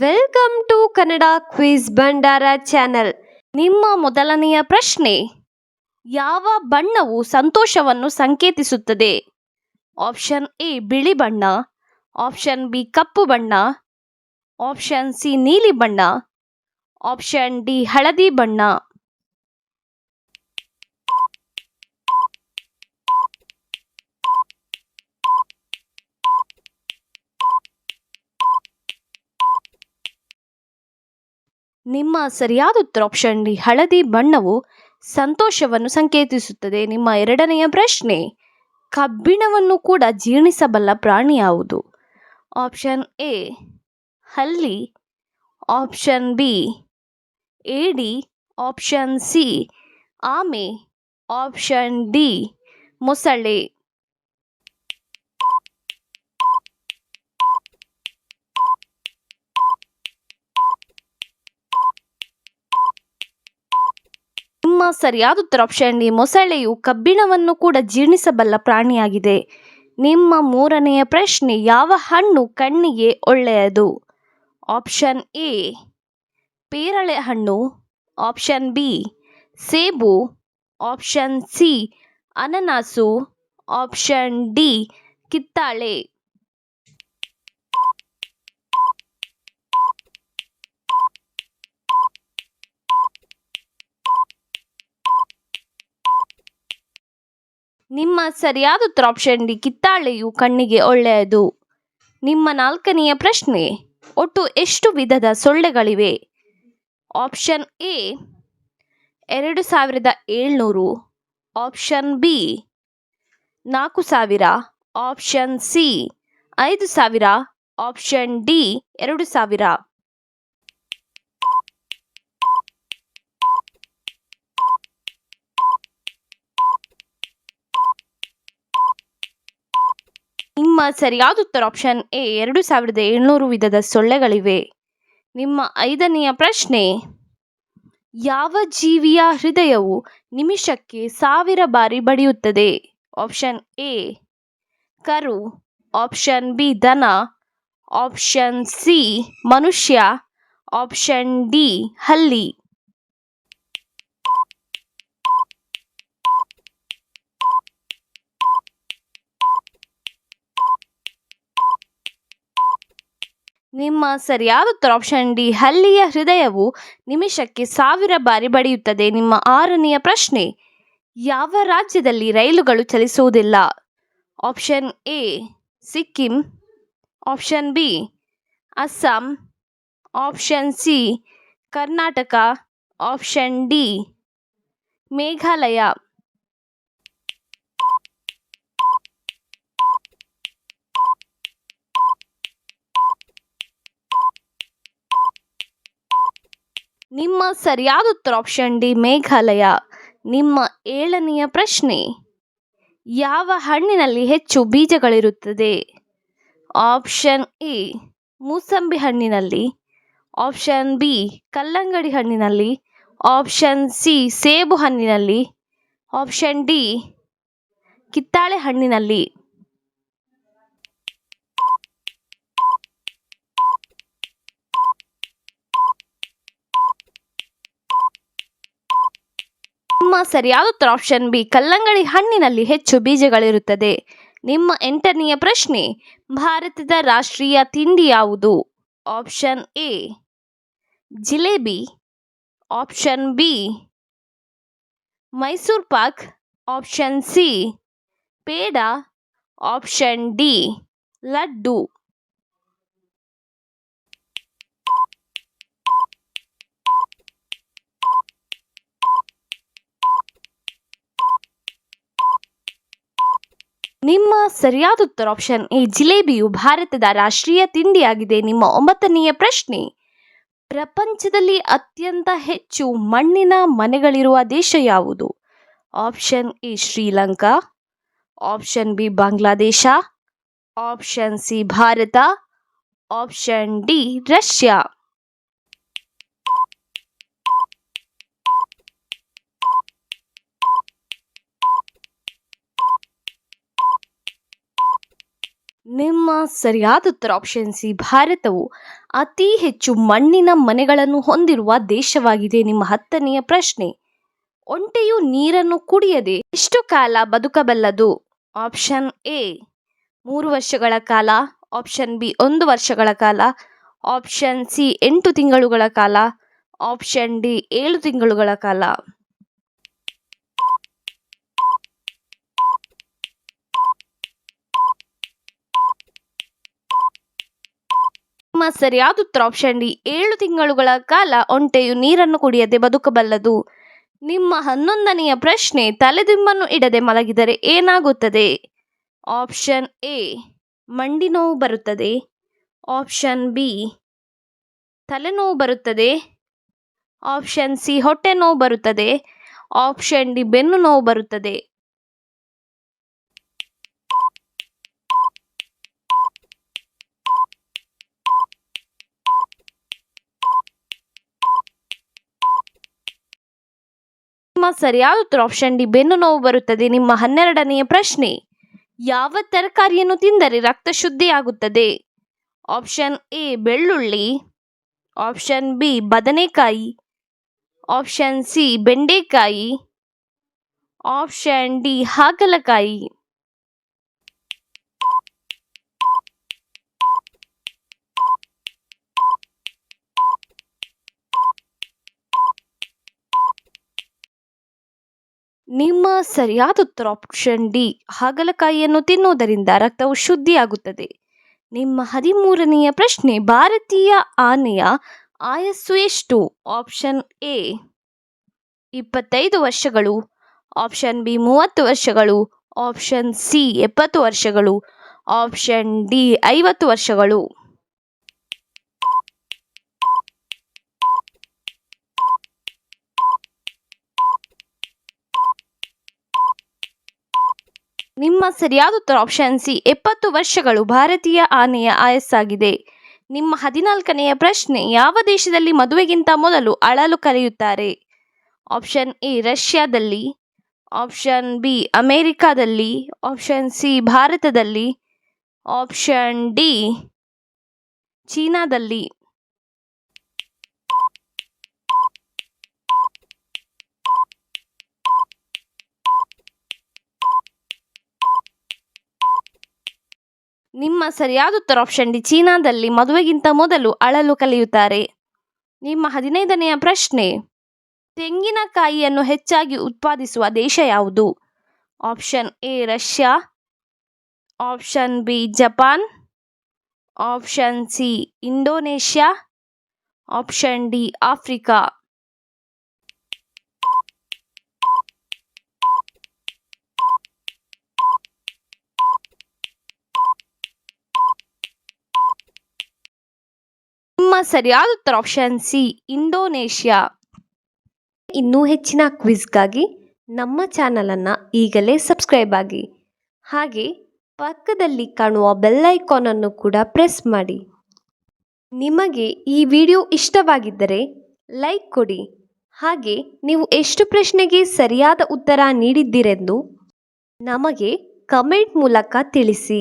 Welcome to Kannada quiz Bhandar channel ನಿಮ್ಮ ಮೊದಲನೆಯ ಪ್ರಶ್ನೆ, ಯಾವ ಬಣ್ಣವು ಸಂತೋಷವನ್ನು ಸಂಕೇತಿಸುತ್ತದೆ? ಆಪ್ಷನ್ ಎ ಬಿಳಿ ಬಣ್ಣ. ಆಪ್ಷನ್ ಬಿ ಕಪ್ಪು ಬಣ್ಣ. ಆಪ್ಷನ್ ಸಿ ನೀಲಿ ಬಣ್ಣ. ಆಪ್ಷನ್ ಡಿ ಹಳದಿ ಬಣ್ಣ. ನಿಮ್ಮ ಸರಿಯಾದ ಉತ್ತರ ಆಪ್ಷನ್ ಡಿ, ಹಳದಿ ಬಣ್ಣವು ಸಂತೋಷವನ್ನು ಸಂಕೇತಿಸುತ್ತದೆ. ನಿಮ್ಮ ಎರಡನೆಯ ಪ್ರಶ್ನೆ, ಕಬ್ಬಿಣವನ್ನು ಕೂಡ ಜೀರ್ಣಿಸಬಲ್ಲ ಪ್ರಾಣಿ ಯಾವುದು? ಆಪ್ಷನ್ ಎ ಹಲ್ಲಿ. ಆಪ್ಷನ್ ಬಿ ಏಡಿ. ಆಪ್ಷನ್ ಸಿ ಆಮೆ. ಆಪ್ಷನ್ ಡಿ ಮೊಸಳೆ. ನಿಮ್ಮ ಸರಿಯಾದ ಉತ್ತರ ಆಪ್ಷನ್ ಡಿ ಮೊಸಳೆಯು ಕಬ್ಬಿಣವನ್ನು ಕೂಡ ಜೀರ್ಣಿಸಬಲ್ಲ ಪ್ರಾಣಿಯಾಗಿದೆ. ನಿಮ್ಮ ಮೂರನೆಯ ಪ್ರಶ್ನೆ, ಯಾವ ಹಣ್ಣು ಕಣ್ಣಿಗೆ ಒಳ್ಳೆಯದು? ಆಪ್ಷನ್ ಎ ಪೇರಳೆ ಹಣ್ಣು. ಆಪ್ಷನ್ ಬಿ ಸೇಬು. ಆಪ್ಷನ್ ಸಿ ಅನನಾಸು. ಆಪ್ಷನ್ ಡಿ ಕಿತ್ತಾಳೆ. ನಿಮ್ಮ ಸರಿಯಾದ ಉತ್ತರ ಆಪ್ಷನ್ ಡಿ ಕಿತ್ತಾಳೆಯು ಕಣ್ಣಿಗೆ ಒಳ್ಳೆಯದು. ನಿಮ್ಮ ನಾಲ್ಕನೆಯ ಪ್ರಶ್ನೆ, ಒಟ್ಟು ಎಷ್ಟು ವಿಧದ ಸೊಳ್ಳೆಗಳಿವೆ? ಆಪ್ಷನ್ ಎ ಎರಡು ಸಾವಿರದ ಏಳ್ನೂರು. ಆಪ್ಷನ್ ಬಿ ನಾಲ್ಕು ಸಾವಿರ. ಆಪ್ಷನ್ ಸಿ ಐದು ಸಾವಿರ. ಆಪ್ಷನ್ ಡಿ ಎರಡು ಸಾವಿರ. ನಿಮ್ಮ ಸರಿಯಾದ ಉತ್ತರ ಆಪ್ಷನ್ ಎ ಎರಡು ಸಾವಿರದ ಏಳ್ನೂರು ವಿಧದ ಸೊಳ್ಳೆಗಳಿವೆ. ನಿಮ್ಮ ಐದನೆಯ ಪ್ರಶ್ನೆ, ಯಾವ ಜೀವಿಯ ಹೃದಯವು ನಿಮಿಷಕ್ಕೆ ಸಾವಿರ ಬಾರಿ ಬಡಿಯುತ್ತದೆ? ಆಪ್ಷನ್ ಎ, ಕರು. ಆಪ್ಷನ್ ಬಿ, ದನ. ಆಪ್ಷನ್ ಸಿ, ಮನುಷ್ಯ. ಆಪ್ಷನ್ ಡಿ, ಹಲ್ಲಿ. ನಿಮ್ಮ ಸರಿಯಾದ ಉತ್ತರ ಆಪ್ಷನ್ ಡಿ ಹಲ್ಲಿಯ ಹೃದಯವು ನಿಮಿಷಕ್ಕೆ ಸಾವಿರ ಬಾರಿ ಬಡಿಯುತ್ತದೆ. ನಿಮ್ಮ ಆರನೆಯ ಪ್ರಶ್ನೆ, ಯಾವ ರಾಜ್ಯದಲ್ಲಿ ರೈಲುಗಳು ಚಲಿಸುವುದಿಲ್ಲ? Option A Sikkim. Option B Assam. Option C Karnataka. Option D Meghalaya. ನಿಮ್ಮ ಸರಿಯಾದ ಉತ್ತರ ಆಪ್ಷನ್ ಡಿ, ಮೇಘಾಲಯ. ನಿಮ್ಮ ಏಳನೆಯ ಪ್ರಶ್ನೆ. ಯಾವ ಹಣ್ಣಿನಲ್ಲಿ ಹೆಚ್ಚು ಬೀಜಗಳಿರುತ್ತದೆ? ಆಪ್ಷನ್ ಎ, ಮೂಸಂಬಿ ಹಣ್ಣಿನಲ್ಲಿ. ಆಪ್ಷನ್ ಬಿ, ಕಲ್ಲಂಗಡಿ ಹಣ್ಣಿನಲ್ಲಿ. ಆಪ್ಷನ್ ಸಿ, ಸೇಬು ಹಣ್ಣಿನಲ್ಲಿ. ಆಪ್ಷನ್ ಡಿ, ಕಿತ್ತಾಳೆ ಹಣ್ಣಿನಲ್ಲಿ. ನಿಮ್ಮ ಸರಿಯಾದ ಉತ್ತರ ಆಪ್ಷನ್ ಬಿ ಕಲ್ಲಂಗಡಿ ಹಣ್ಣಿನಲ್ಲಿ ಹೆಚ್ಚು ಬೀಜಗಳಿರುತ್ತದೆ. ನಿಮ್ಮ ಎಂಟನೆಯ ಪ್ರಶ್ನೆ, ಭಾರತದ ರಾಷ್ಟ್ರೀಯ ತಿಂಡಿ ಯಾವುದು? Option A jalebi. Option B Mysore pak. Option C peda. Option D laddu. ನಿಮ್ಮ ಸರಿಯಾದ ಉತ್ತರ ಆಪ್ಷನ್ ಎ, ಜಿಲೇಬಿಯು ಭಾರತದ ರಾಷ್ಟ್ರೀಯ ತಿಂಡಿಯಾಗಿದೆ. ನಿಮ್ಮ ಒಂಬತ್ತನೆಯ ಪ್ರಶ್ನೆ, ಪ್ರಪಂಚದಲ್ಲಿ ಅತ್ಯಂತ ಹೆಚ್ಚು ಮಣ್ಣಿನ ಮನೆಗಳಿರುವ ದೇಶ ಯಾವುದು? Option A, Sri Lanka. Option B, Bangladesh. Option C, Bharat. Option D, Russia. ನಿಮ್ಮ ಸರಿಯಾದ ಉತ್ತರ ಆಪ್ಷನ್ ಸಿ ಭಾರತವು ಅತಿ ಹೆಚ್ಚು ಮಣ್ಣಿನ ಮನೆಗಳನ್ನು ಹೊಂದಿರುವ ದೇಶವಾಗಿದೆ. ನಿಮ್ಮ ಹತ್ತನೆಯ ಪ್ರಶ್ನೆ, ಒಂಟೆಯು ನೀರನ್ನು ಕುಡಿಯದೆ ಎಷ್ಟು ಕಾಲ ಬದುಕಬಲ್ಲದು? ಆಪ್ಷನ್ ಎ ಮೂರು ವರ್ಷಗಳ ಕಾಲ. ಆಪ್ಷನ್ ಬಿ ಒಂದು ವರ್ಷಗಳ ಕಾಲ. ಆಪ್ಷನ್ ಸಿ ಎಂಟು ತಿಂಗಳುಗಳ ಕಾಲ. ಆಪ್ಷನ್ ಡಿ ಏಳು ತಿಂಗಳುಗಳ ಕಾಲ. ನಿಮ್ಮ ಸರಿಯಾದ ಉತ್ತರ ಆಪ್ಷನ್ ಡಿ ಏಳು ತಿಂಗಳುಗಳ ಕಾಲ ಒಂಟೆಯು ನೀರನ್ನು ಕುಡಿಯದೆ ಬದುಕಬಲ್ಲದು. ನಿಮ್ಮ ಹನ್ನೊಂದನೆಯ ಪ್ರಶ್ನೆ ತಲೆದಿಂಬನ್ನು ಇಡದೆ ಮಲಗಿದರೆ ಏನಾಗುತ್ತದೆ? ಆಪ್ಷನ್ ಎ, ಮಂಡಿ ನೋವು ಬರುತ್ತದೆ. ಆಪ್ಷನ್ ಬಿ ತಲೆನೋವು ಬರುತ್ತದೆ. ಆಪ್ಷನ್ ಸಿ, ಹೊಟ್ಟೆ ನೋವು ಬರುತ್ತದೆ. ಆಪ್ಷನ್ ಡಿ, ಬೆನ್ನು ನೋವು ಬರುತ್ತದೆ. ಸರಿಯಾದ ಉತ್ತರ ಆಪ್ಷನ್ ಡಿ ಬೆನ್ನು ನೋವು ಬರುತ್ತದೆ. ನಿಮ್ಮ ಹನ್ನೆರಡನೆಯ ಪ್ರಶ್ನೆ, ಯಾವ ತರಕಾರಿಯನ್ನು ತಿಂದರೆ ರಕ್ತ ಶುದ್ಧಿಯಾಗುತ್ತದೆ? ಆಪ್ಷನ್ ಎ, ಬೆಳ್ಳುಳ್ಳಿ. ಆಪ್ಷನ್ ಬಿ, ಬದನೆಕಾಯಿ. ಆಪ್ಷನ್ ಸಿ, ಬೆಂಡೆಕಾಯಿ. ಆಪ್ಷನ್ ಡಿ, ಹಾಗಲಕಾಯಿ. ನಿಮ್ಮ ಸರಿಯಾದ ಉತ್ತರ ಆಪ್ಷನ್ ಡಿ ಹಾಗಲಕಾಯಿಯನ್ನು ತಿನ್ನುವುದರಿಂದ ರಕ್ತವು ಶುದ್ಧಿಯಾಗುತ್ತದೆ. ನಿಮ್ಮ ಹದಿಮೂರನೆಯ ಪ್ರಶ್ನೆ, ಭಾರತೀಯ ಆನೆಯ ಆಯಸ್ಸು ಎಷ್ಟು? ಆಪ್ಷನ್ ಎ ಇಪ್ಪತ್ತೈದು ವರ್ಷಗಳು. ಆಪ್ಷನ್ ಬಿ ಮೂವತ್ತು ವರ್ಷಗಳು. ಆಪ್ಷನ್ ಸಿ ಎಪ್ಪತ್ತು ವರ್ಷಗಳು. ಆಪ್ಷನ್ ಡಿ ಐವತ್ತು ವರ್ಷಗಳು. ನಿಮ್ಮ ಸರಿಯಾದ ಉತ್ತರ ಆಪ್ಷನ್ ಸಿ ಎಪ್ಪತ್ತು ವರ್ಷಗಳು ಭಾರತೀಯ ಆನೆಯ ಆಯಸ್ಸಾಗಿದೆ. ನಿಮ್ಮ ಹದಿನಾಲ್ಕನೆಯ ಪ್ರಶ್ನೆ, ಯಾವ ದೇಶದಲ್ಲಿ ಮದುವೆಗಿಂತ ಮೊದಲು ಅಳಲು ಕಲಿಯುತ್ತಾರೆ? ಆಪ್ಷನ್ ಎ ರಷ್ಯಾದಲ್ಲಿ. ಆಪ್ಷನ್ ಬಿ ಅಮೇರಿಕಾದಲ್ಲಿ. ಆಪ್ಷನ್ ಸಿ ಭಾರತದಲ್ಲಿ. ಆಪ್ಷನ್ ಡಿ ಚೀನಾದಲ್ಲಿ. ನಿಮ್ಮ ಸರಿಯಾದ ಉತ್ತರ ಆಪ್ಷನ್ ಡಿ ಚೀನಾದಲ್ಲಿ ಮದುವೆಗಿಂತ ಮೊದಲು ಅಳಲು ಕಲಿಯುತ್ತಾರೆ. ನಿಮ್ಮ ಹದಿನೈದನೆಯ ಪ್ರಶ್ನೆ, ತೆಂಗಿನಕಾಯಿಯನ್ನು ಹೆಚ್ಚಾಗಿ ಉತ್ಪಾದಿಸುವ ದೇಶ ಯಾವುದು? Option A, Russia. Option B, Japan. Option C, Indonesia. Option D, Africa ನಿಮ್ಮ ಸರಿಯಾದ ಉತ್ತರ ಆಪ್ಷನ್ ಸಿ ಇಂಡೋನೇಷ್ಯಾ. ಇನ್ನೂ ಹೆಚ್ಚಿನ ಕ್ವಿಜ್ಗಾಗಿ ನಮ್ಮ ಚಾನಲನ್ನು ಈಗಲೇ ಸಬ್ಸ್ಕ್ರೈಬ್ ಆಗಿ. ಹಾಗೆ ಪಕ್ಕದಲ್ಲಿ ಕಾಣುವ ಬೆಲ್ ಐಕಾನನ್ನು ಕೂಡ ಪ್ರೆಸ್ ಮಾಡಿ. ನಿಮಗೆ ಈ ವಿಡಿಯೋ ಇಷ್ಟವಾಗಿದ್ದರೆ ಲೈಕ್ ಕೊಡಿ. ಹಾಗೆ ನೀವು ಎಷ್ಟು ಪ್ರಶ್ನೆಗೆ ಸರಿಯಾದ ಉತ್ತರ ನೀಡಿದ್ದೀರೆಂದು ನಮಗೆ ಕಮೆಂಟ್ ಮೂಲಕ ತಿಳಿಸಿ.